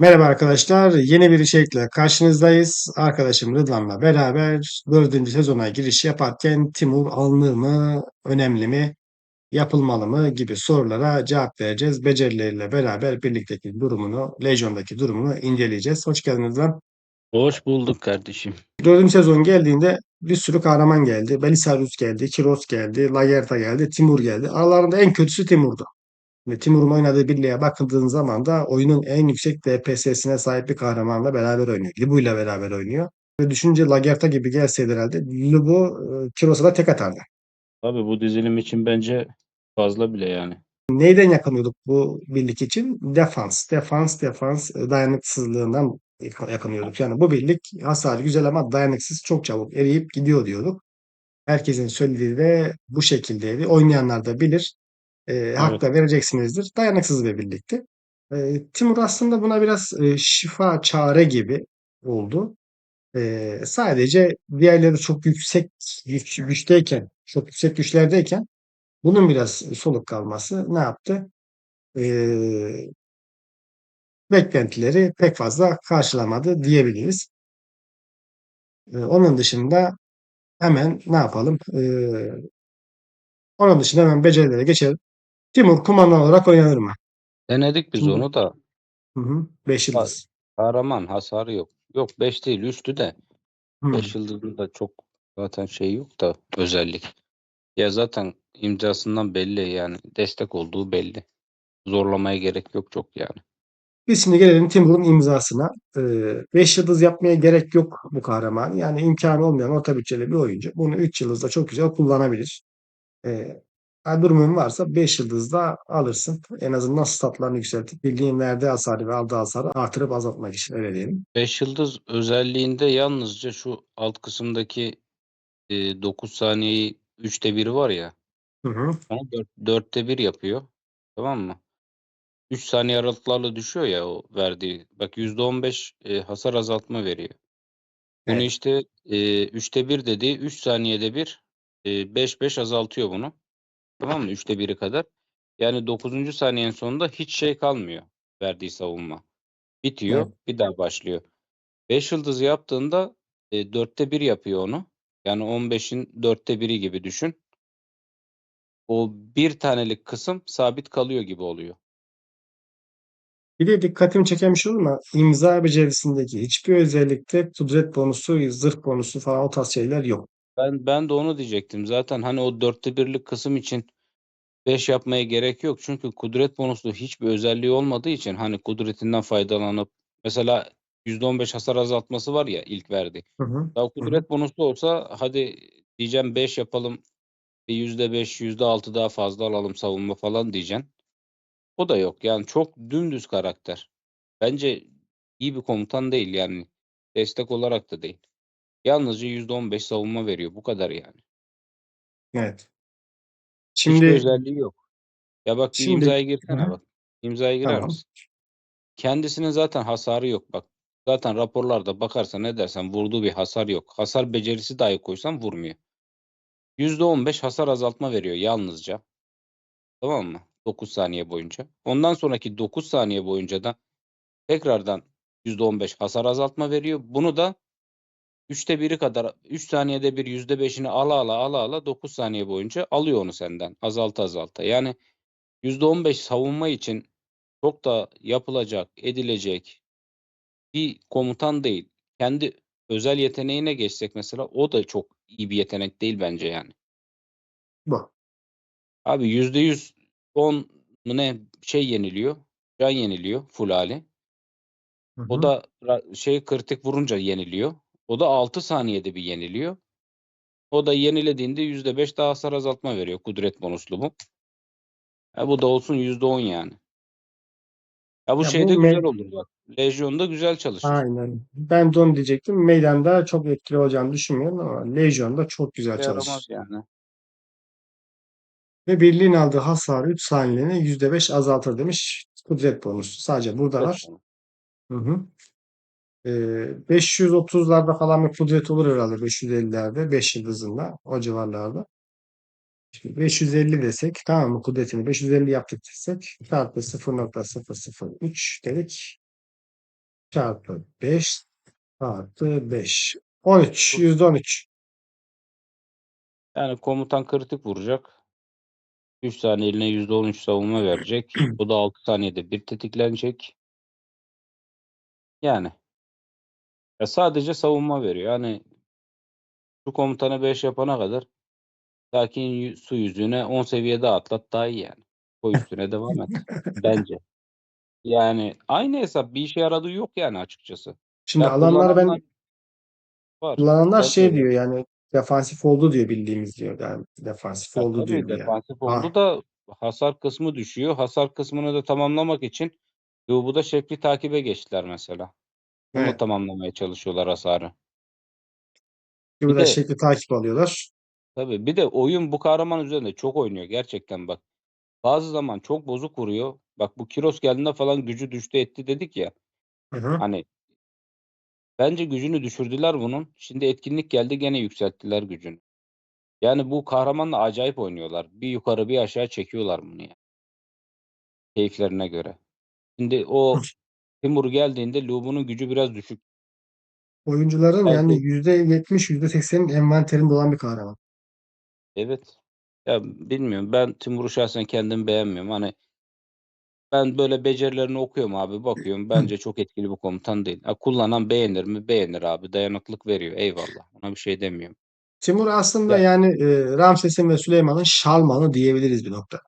Merhaba arkadaşlar. Yeni bir içerikle karşınızdayız. Arkadaşım Rıdvan'la beraber dördüncü sezona giriş yaparken Timur alınır mı, önemli mi, yapılmalı mı gibi sorulara cevap vereceğiz. Becerileriyle beraber birlikteki durumunu, Legion'daki durumunu inceleyeceğiz. Hoş geldiniz Rıdvan. Hoş bulduk kardeşim. Dördüncü sezon geldiğinde bir sürü kahraman geldi. Belisarius geldi, Kiros geldi, Lagertha geldi, Timur geldi. Aralarında en kötüsü Timur'du. Ve Timur'un oynadığı birliğe bakıldığın zaman da oyunun en yüksek DPS'sine sahip bir kahramanla beraber oynuyor. Libu ile beraber oynuyor. Ve düşünce Lagertha gibi gelseydi herhalde Libu e, Kiros'a da tek atardı. Abi bu dizilim için bence fazla bile yani. Neyden yakınıyorduk bu birlik için? Defans, defans, defans e, dayanıksızlığından yakınıyorduk. Yani bu birlik hasarı güzel ama dayanıksız çok çabuk eriyip gidiyor diyorduk. Herkesin söylediği de bu şekildeydi. Oynayanlar da bilir. E, hak Evet. da vereceksinizdir. Dayanıksız bir birlikti. E, Timur aslında buna biraz e, şifa çare gibi oldu. E, sadece diğerleri çok yüksek güç, güçteyken, çok yüksek güçlerdeyken bunun biraz soluk kalması ne yaptı? E, beklentileri pek fazla karşılamadı diyebiliriz. E, onun dışında hemen ne yapalım? E, onun dışında hemen becerilere geçelim. Timur kumandan olarak oynanır mı? Denedik biz Şimdi, onu da. hı hı, 5 Ha- yıldız. Kahraman hasarı yok. Yok 5 değil üstü de. Hı. 5 yıldızın da çok zaten şey yok da özellik. Ya zaten imzasından belli yani. Destek olduğu belli. Zorlamaya gerek yok çok yani. Biz şimdi gelelim Timur'un imzasına. 5 yıldız yapmaya gerek yok bu kahraman. Yani imkanı olmayan orta bütçeli bir oyuncu. Bunu 3 yıldızda çok güzel kullanabilir. Ee, ha, durumun varsa 5 yıldızda alırsın. En azından statlarını yükseltip bildiğin verdiği hasarı ve aldığı hasarı artırıp azaltmak için öyle diyelim. 5 yıldız özelliğinde yalnızca şu alt kısımdaki 9 saniyeyi 3'te 1'i var ya. Hı hı. Onu 4'te 1 yapıyor. Tamam mı? 3 saniye aralıklarla düşüyor ya o verdiği. Bak %15 e, hasar azaltma veriyor. Bunu Evet. işte e, 3'te 1 dediği 3 saniyede bir 5-5 azaltıyor bunu. Tamam mı? 3'te 1'i kadar. Yani 9. saniyenin sonunda hiç şey kalmıyor verdiği savunma. Bitiyor. Evet. Bir daha başlıyor. 5 yıldız yaptığında e, 4'te 1 yapıyor onu. Yani 15'in 4'te 1'i gibi düşün. O bir tanelik kısım sabit kalıyor gibi oluyor. Bir de dikkatimi çeken bir şey olur mu? İmza becerisindeki hiçbir özellikte kudret bonusu, zırh bonusu falan o tarz şeyler yok. Ben ben de onu diyecektim. Zaten hani o dörtte birlik kısım için 5 yapmaya gerek yok. Çünkü kudret bonuslu hiçbir özelliği olmadığı için hani kudretinden faydalanıp mesela %15 hasar azaltması var ya ilk verdi. Hı hı. Ya Hı hı. kudret bonuslu olsa hadi diyeceğim 5 yapalım. Bir %5, %6 daha fazla alalım savunma falan diyeceksin. O da yok. Yani çok dümdüz karakter. Bence iyi bir komutan değil yani. Destek olarak da değil. Yalnızca %15 savunma veriyor. Bu kadar yani. Evet. Hiçbir Şimdi özelliği yok. Ya bak bir şimdi imzaya Hı girsene hı. bak. İmzaya girer Tamam. misin? Kendisinin zaten hasarı yok bak. Zaten raporlarda bakarsan ne dersen vurduğu bir hasar yok. Hasar becerisi dahi koysan vurmuyor. %15 hasar azaltma veriyor yalnızca. Tamam mı? 9 saniye boyunca. Ondan sonraki 9 saniye boyunca da tekrardan %15 hasar azaltma veriyor. Bunu da 3'te 1'i kadar 3 saniyede bir %5'ini ala ala ala ala 9 saniye boyunca alıyor onu senden. Azalta azalta. Yani %15 savunma için çok da yapılacak, edilecek bir komutan değil. Kendi özel yeteneğine geçsek mesela o da çok iyi bir yetenek değil bence yani. Bu. Abi %100 10 mu ne şey yeniliyor. Can yeniliyor full hali. Hı O hı. da ra- şey kritik vurunca yeniliyor. O da 6 saniyede bir yeniliyor. O da yenilediğinde %5 daha hasar azaltma veriyor. Kudret bonuslu bu. Ha, bu da olsun %10 yani. Ya bu Ya şeyde bu güzel olur bak. Legion'da güzel çalışır. aynen. Ben de onu diyecektim. Meydanda çok etkili olacağını düşünmüyorum ama Legion'da çok güzel yaramaz çalışır. yani. Ve birliğin aldığı hasarı 3 saniyeliğine %5 azaltır demiş. Kudret bonusu. Sadece burada Evet. var. Hı hı. Ee, 530'larda falan bir kudret olur herhalde. 550'lerde. 5 yıldızında. O civarlarda. Şimdi 550 desek tamam mı kudretini 550 yaptık desek çarpı 0.003 dedik. çarpı 5 artı 5. 13. %13. Yani komutan kritik vuracak. 3 saniyeliğine %13 savunma verecek. Bu da 6 saniyede bir tetiklenecek. Yani. Ya sadece savunma veriyor. Yani şu komutana 5 yapana kadar sakin su yüzüne 10 seviyede atlat daha iyi yani. O üstüne devam et. Bence. Yani aynı hesap bir işe yaradığı yok yani açıkçası. Şimdi Ya alanlar ben var. kullananlar Sen şey diyor yani defansif oldu diyor bildiğimiz diyor. Yani defansif Ya oldu tabii diyor yani. defansif oldu da hasar kısmı düşüyor. Hasar kısmını da tamamlamak için bu da şekli takibe geçtiler mesela. Bunu evet. tamamlamaya çalışıyorlar hasarı. Bir de de şekli takip alıyorlar. tabii bir de oyun bu kahraman üzerinde çok oynuyor gerçekten bak. Bazı zaman çok bozuk vuruyor. Bak bu Kiros geldiğinde falan gücü düştü etti dedik ya. Hı hı. Hani bence gücünü düşürdüler bunun. Şimdi etkinlik geldi gene yükselttiler gücünü. Yani bu kahramanla acayip oynuyorlar. Bir yukarı bir aşağı çekiyorlar bunu ya. Keyiflerine göre. Şimdi o Timur geldiğinde Lubu'nun gücü biraz düşük. Oyuncuların yani Belki %70, %80'in envanterinde olan bir kahraman. evet. Ya bilmiyorum. Ben Timur'u şahsen kendim beğenmiyorum. Hani ben böyle becerilerini okuyorum abi bakıyorum. Bence çok etkili bir komutan değil. Ha, kullanan beğenir mi? Beğenir abi. Dayanıklık veriyor. Eyvallah. Ona bir şey demiyorum. Timur aslında Ya yani e, Ramses'in ve Süleyman'ın şalmanı diyebiliriz bir nokta.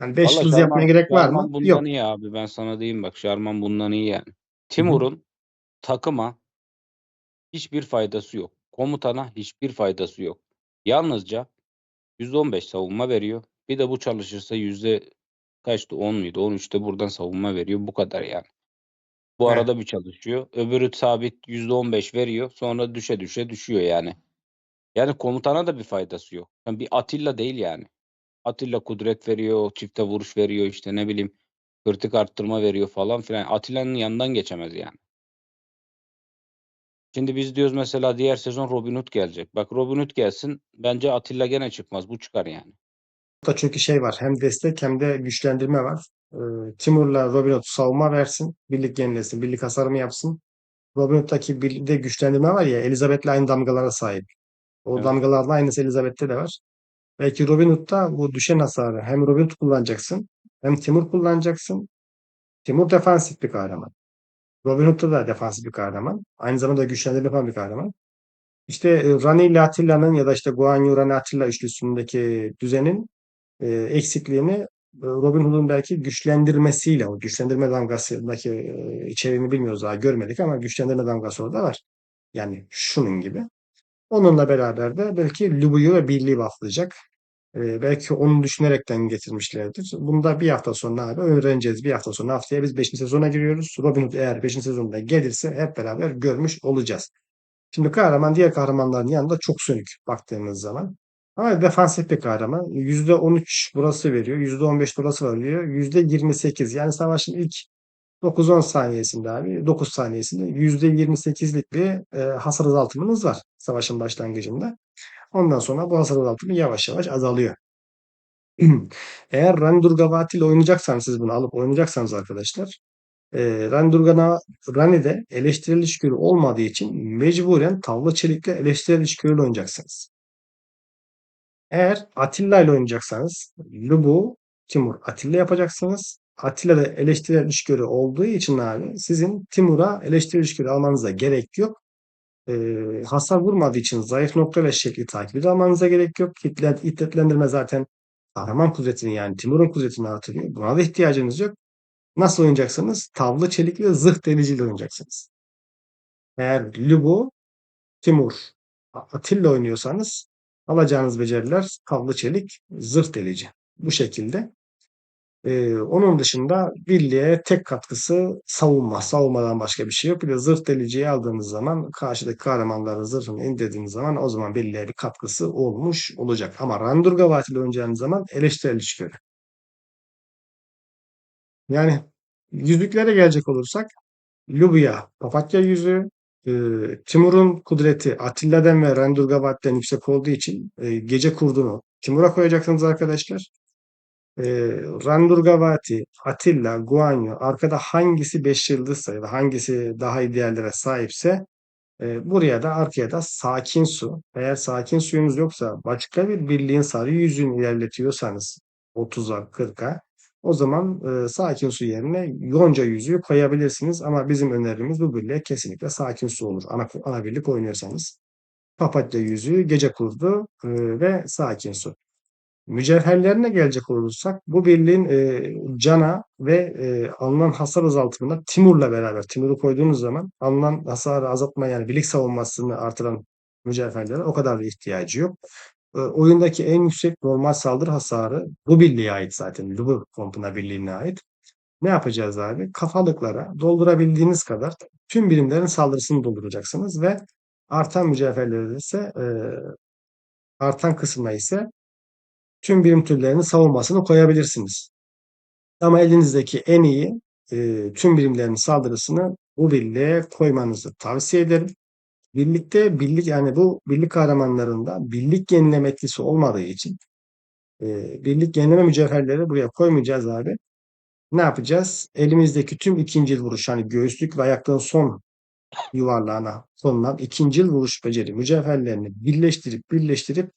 Yani 5 valla yıldız yapmaya Şarman, gerek var mı? Şarman bundan Yok. iyi abi. Ben sana diyeyim bak. Şarman bundan iyi yani. Timur'un takıma hiçbir faydası yok. Komutana hiçbir faydası yok. Yalnızca %15 savunma veriyor. Bir de bu çalışırsa yüzde kaçtı? 10 muydu? 13'te buradan savunma veriyor. Bu kadar yani. Bu Evet. arada bir çalışıyor. Öbürü sabit %15 veriyor. Sonra düşe düşe düşüyor yani. Yani komutana da bir faydası yok. Yani bir Atilla değil yani. Atilla kudret veriyor, çifte vuruş veriyor, işte ne bileyim kritik arttırma veriyor falan filan. Atilla'nın yanından geçemez yani. Şimdi biz diyoruz mesela diğer sezon Robin Hood gelecek. Bak Robin Hood gelsin bence Atilla gene çıkmaz. Bu çıkar yani. Burada çünkü şey var. Hem destek hem de güçlendirme var. E, Timur'la Robin Hood savunma versin. Birlik yenilesin. Birlik hasarımı yapsın. Robin Hood'daki bir de güçlendirme var ya Elizabeth'le aynı damgalara sahip. O Evet. damgalarla aynısı Elizabeth'te de var. Belki Robin Hood'da bu düşen hasarı hem Robin Hood kullanacaksın hem Timur kullanacaksın. Timur defansif bir kahraman. Robin Hood'da da defansif bir kahraman. Aynı zamanda güçlendirme yapan bir kahraman. İşte e, Rani ile Atilla'nın ya da işte Guan Yu Rani Atilla üçlüsündeki düzenin e, eksikliğini e, Robin Hood'un belki güçlendirmesiyle o güçlendirme damgasındaki e, içeriğini bilmiyoruz daha görmedik ama güçlendirme damgası orada var. Yani şunun gibi. Onunla beraber de belki Lubu'yu ve Birliği bufflayacak. Ee, belki onu düşünerekten getirmişlerdir. Bunu da bir hafta sonra abi öğreneceğiz. Bir hafta sonra haftaya biz 5. sezona giriyoruz. Robin Hood eğer 5. sezonda gelirse hep beraber görmüş olacağız. Şimdi kahraman diğer kahramanların yanında çok sönük baktığımız zaman. Ama defansif bir kahraman. %13 burası veriyor. %15 burası veriyor. %28 yani savaşın ilk 9-10 saniyesinde abi 9 saniyesinde %28'lik bir e, hasar azaltımınız var savaşın başlangıcında. Ondan sonra bu hasar azaltımı yavaş yavaş azalıyor. Eğer Rani ile oynayacaksanız siz bunu alıp oynayacaksanız arkadaşlar e, Rani Durgana Rani'de eleştirel işgörü olmadığı için mecburen tavla çelikle eleştirel işgörüyle oynayacaksınız. Eğer Atilla ile oynayacaksanız Lubu, Timur, Atilla yapacaksınız. Atilla da eleştirel işgörü olduğu için abi sizin Timur'a eleştirel işgörü almanıza gerek yok. Ee, hasar vurmadığı için zayıf nokta ve şekli takibi de almanıza gerek yok. Hiddetlendirme zaten kahraman kudretini yani Timur'un kudretini artırıyor. Buna da ihtiyacınız yok. Nasıl oynayacaksınız? Tavlı, çelik ve zırh deliciyle oynayacaksınız. Eğer Lubu, Timur, Atilla oynuyorsanız alacağınız beceriler tavlı, çelik, zırh delici. Bu şekilde. Ee, onun dışında birliğe tek katkısı savunma. Savunmadan başka bir şey yok. Bir de zırh deliciyi aldığınız zaman karşıdaki kahramanların zırhını indirdiğiniz zaman o zaman birliğe bir katkısı olmuş olacak. Ama Randurgavat ile oynayacağınız zaman eleştirel içgörü. Yani yüzüklere gelecek olursak Lubu'ya papatya yüzüğü, e, Timur'un kudreti Atilla'dan ve Randurgavat'tan yüksek olduğu için e, gece kurdunu Timur'a koyacaksınız arkadaşlar. E, Randurgavati, Atilla, Guanyu arkada hangisi 5 yıldızsa ya da hangisi daha iyi sahipse e, buraya da arkaya da sakin su. Eğer sakin suyunuz yoksa başka bir birliğin sarı yüzünü ilerletiyorsanız 30'a 40'a o zaman e, sakin su yerine yonca yüzüğü koyabilirsiniz. Ama bizim önerimiz bu birliğe kesinlikle sakin su olur. Ana, ana birlik oynuyorsanız. Papatya yüzüğü, gece kurdu e, ve sakin su. Mücevherlerine gelecek olursak bu birliğin e, cana ve e, alınan hasar azaltımında Timur'la beraber Timur'u koyduğunuz zaman alınan hasarı azaltma yani birlik savunmasını artıran mücevherlere o kadar da ihtiyacı yok. E, oyundaki en yüksek normal saldırı hasarı bu birliğe ait zaten. Lubur Kompuna birliğine ait. Ne yapacağız abi? Kafalıklara doldurabildiğiniz kadar tüm birimlerin saldırısını dolduracaksınız ve artan mücevherleri ise e, artan kısmına ise tüm birim türlerinin savunmasını koyabilirsiniz. Ama elinizdeki en iyi e, tüm birimlerin saldırısını bu birliğe koymanızı tavsiye ederim. Birlikte birlik yani bu birlik kahramanlarında birlik yenileme etkisi olmadığı için e, birlik yenileme mücevherleri buraya koymayacağız abi. Ne yapacağız? Elimizdeki tüm ikincil vuruş hani göğüslük ve ayaklığın son yuvarlağına konulan ikincil vuruş beceri mücevherlerini birleştirip birleştirip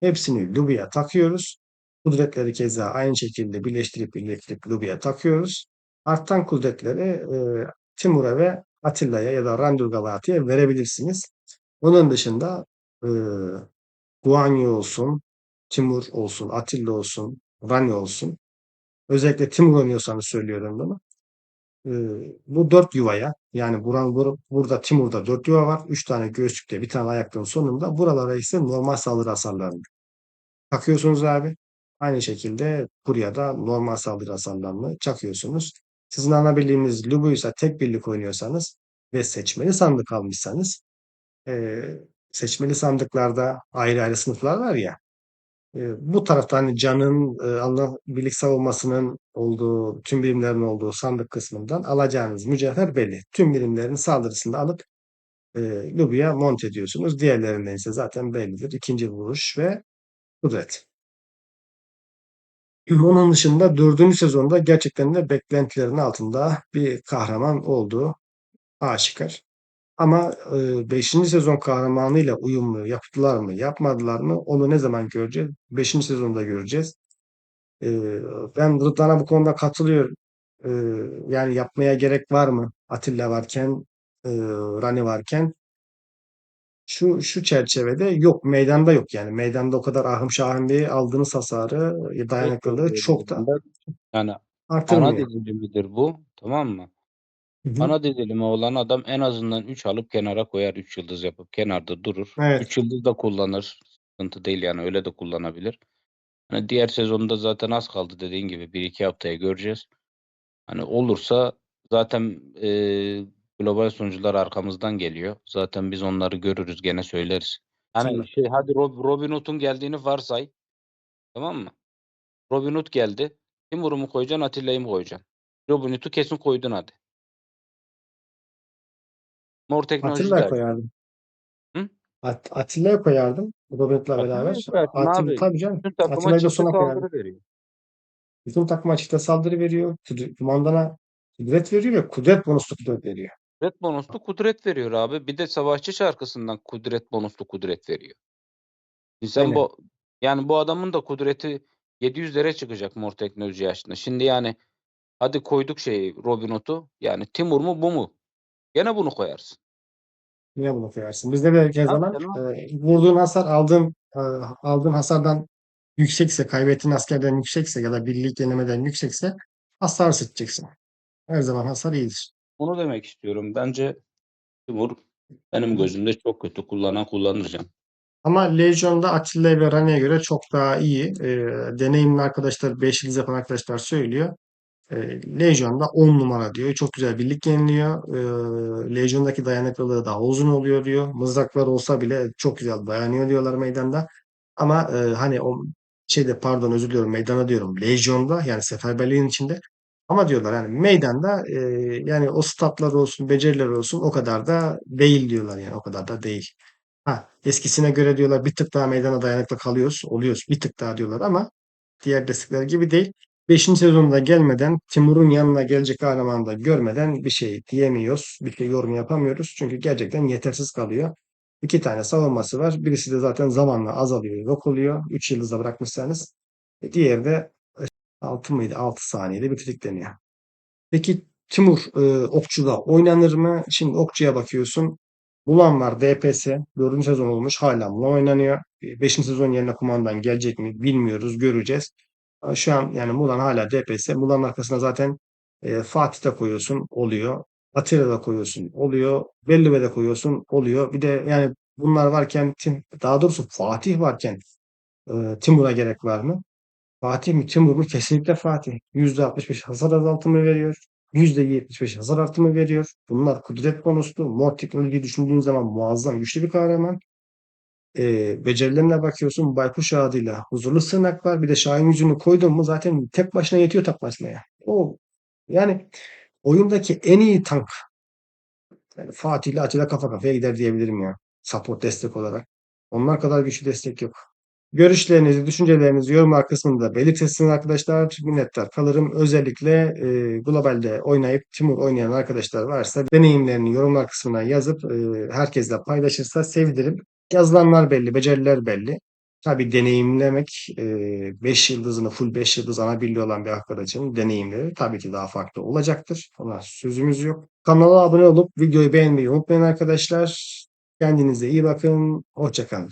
hepsini Lubi'ye takıyoruz. Kudretleri keza aynı şekilde birleştirip birleştirip Lubi'ye takıyoruz. Artan kudretleri e, Timur'a ve Atilla'ya ya da Randur Galati'ye verebilirsiniz. Onun dışında e, Guanyu olsun, Timur olsun, Atilla olsun, Rani olsun. Özellikle Timur oynuyorsanız söylüyorum bunu. E, bu dört yuvaya yani buran, bur, burada Timur'da dört yuva var. Üç tane göğüslükte bir tane ayaklığın sonunda. Buralara ise normal saldırı hasarlarını takıyorsunuz abi. Aynı şekilde buraya da normal saldırı hasarlarını çakıyorsunuz. Sizin ana birliğiniz Lubu'ysa tek birlik oynuyorsanız ve seçmeli sandık almışsanız e, seçmeli sandıklarda ayrı ayrı sınıflar var ya e, bu tarafta hani canın e, Allah birlik savunmasının olduğu tüm birimlerin olduğu sandık kısmından alacağınız mücevher belli. Tüm birimlerin saldırısını alıp e, Lubu'ya monte ediyorsunuz. Diğerlerinden ise zaten bellidir. İkinci vuruş ve kudret. Onun dışında dördüncü sezonda gerçekten de beklentilerin altında bir kahraman olduğu aşikar. Ama e, 5. sezon kahramanıyla uyumlu yaptılar mı, yapmadılar mı onu ne zaman göreceğiz? 5. sezonda göreceğiz. E, ben Rıdvan'a bu konuda katılıyorum. E, yani yapmaya gerek var mı? Atilla varken, e, Rani varken şu şu çerçevede yok. Meydanda yok yani. Meydanda o kadar ahım şahım bir aldığınız hasarı, Tek dayanıklılığı çok da yani ana artırmıyor. dizilimidir bu. Tamam mı? Hı hı. Ana dizilimi olan adam en azından 3 alıp kenara koyar. 3 yıldız yapıp kenarda durur. Evet. 3 yıldız da kullanır. Sıkıntı değil yani öyle de kullanabilir. Hani diğer sezonda zaten az kaldı dediğin gibi 1-2 haftaya göreceğiz. Hani olursa zaten e, global sunucular arkamızdan geliyor. Zaten biz onları görürüz gene söyleriz. Hani Tamam. şey hadi Rob, Robin Hood'un geldiğini varsay. Tamam mı? Robin Hood geldi. Timur'u mu koyacaksın Atilla'yı mı koyacaksın? Robin Hood'u kesin koydun hadi. Mor teknoloji Atilla koyardım. Hı? At Atilla'ya koyardım. Robent'le Atilla'yı beraber. Atilla abi. tabii canım. Atilla'yı da sona koyardım. saldırı veriyor. Bizim takıma çifte saldırı veriyor. Kudu- Kumandana kudret veriyor ve kudret bonuslu kudret veriyor. Kudret bonuslu kudret veriyor abi. Bir de savaşçı şarkısından kudret bonuslu kudret veriyor. Şimdi bu yani bu adamın da kudreti 700'lere çıkacak mor teknoloji yaşında. Şimdi yani hadi koyduk şeyi Robin Hood'u. Yani Timur mu bu mu? Gene bunu koyarsın. Yine bunu koyarsın. Bizde de Tabii zaman e, vurduğun hasar aldığın e, aldığın hasardan yüksekse, kaybettiğin askerden yüksekse ya da birlik denemeden yüksekse hasar seçeceksin. Her zaman hasar iyidir. Bunu demek istiyorum. Bence Timur benim gözümde çok kötü. Kullanan kullanacağım. Ama Legion'da Atilla ve Rani'ye göre çok daha iyi. E, deneyimli arkadaşlar, 5 yıldız yapan arkadaşlar söylüyor. E, Legion'da 10 numara diyor. Çok güzel birlik yeniliyor. E, Legion'daki dayanıklılığı daha uzun oluyor diyor. Mızraklar olsa bile çok güzel dayanıyor diyorlar meydanda. Ama e, hani o şeyde pardon özür diliyorum meydana diyorum. Legion'da yani seferberliğin içinde. Ama diyorlar yani meydanda e, yani o statlar olsun, beceriler olsun o kadar da değil diyorlar yani o kadar da değil. Ha, eskisine göre diyorlar bir tık daha meydana dayanıklı kalıyoruz, oluyoruz bir tık daha diyorlar ama diğer destekler gibi değil. 5. sezonda gelmeden Timur'un yanına gelecek kahramanı da görmeden bir şey diyemiyoruz. Bir şey yorum yapamıyoruz. Çünkü gerçekten yetersiz kalıyor. İki tane savunması var. Birisi de zaten zamanla azalıyor, yok oluyor. 3 yıldızda bırakmışsanız. E, Diğeri de 6 mıydı? 6 saniyede bitirikleniyor. Peki Timur e, Okçu'da oynanır mı? Şimdi Okçu'ya bakıyorsun. Mulan var DPS. 4. sezon olmuş. Hala Mulan oynanıyor. 5. sezon yerine kumandan gelecek mi bilmiyoruz. Göreceğiz. Ama Şu an yani Mulan hala DPS. Mulan'ın arkasına zaten e, Fatih de koyuyorsun. Oluyor. Atilla da koyuyorsun. Oluyor. Bellibe de koyuyorsun. Oluyor. Bir de yani bunlar varken Tim, daha doğrusu Fatih varken e, Timur'a gerek var mı? Fatih mi Timur mu? Kesinlikle Fatih. %65 hasar azaltımı veriyor. %75 hasar artımı veriyor. Bunlar kudret bonusu. Mor teknolojiyi düşündüğün zaman muazzam güçlü bir kahraman. Ee, becerilerine bakıyorsun. Baykuş ağıyla huzurlu sığınak var. Bir de Şahin yüzünü koydun mu zaten tek başına yetiyor takmasmaya. O yani oyundaki en iyi tank. Yani Fatih ile Atilla kafa kafaya gider diyebilirim ya. Support destek olarak. Onlar kadar güçlü destek yok. Görüşlerinizi, düşüncelerinizi yorumlar kısmında belirtirsiniz arkadaşlar. Minnettar kalırım. Özellikle e, globalde oynayıp Timur oynayan arkadaşlar varsa deneyimlerini yorumlar kısmına yazıp e, herkesle paylaşırsa sevinirim. Yazılanlar belli, beceriler belli. Tabii deneyimlemek 5 yıldızını full 5 yıldız ana birliği olan bir arkadaşın deneyimleri tabii ki daha farklı olacaktır. Ona sözümüz yok. Kanala abone olup videoyu beğenmeyi unutmayın arkadaşlar. Kendinize iyi bakın. Hoşça kalın.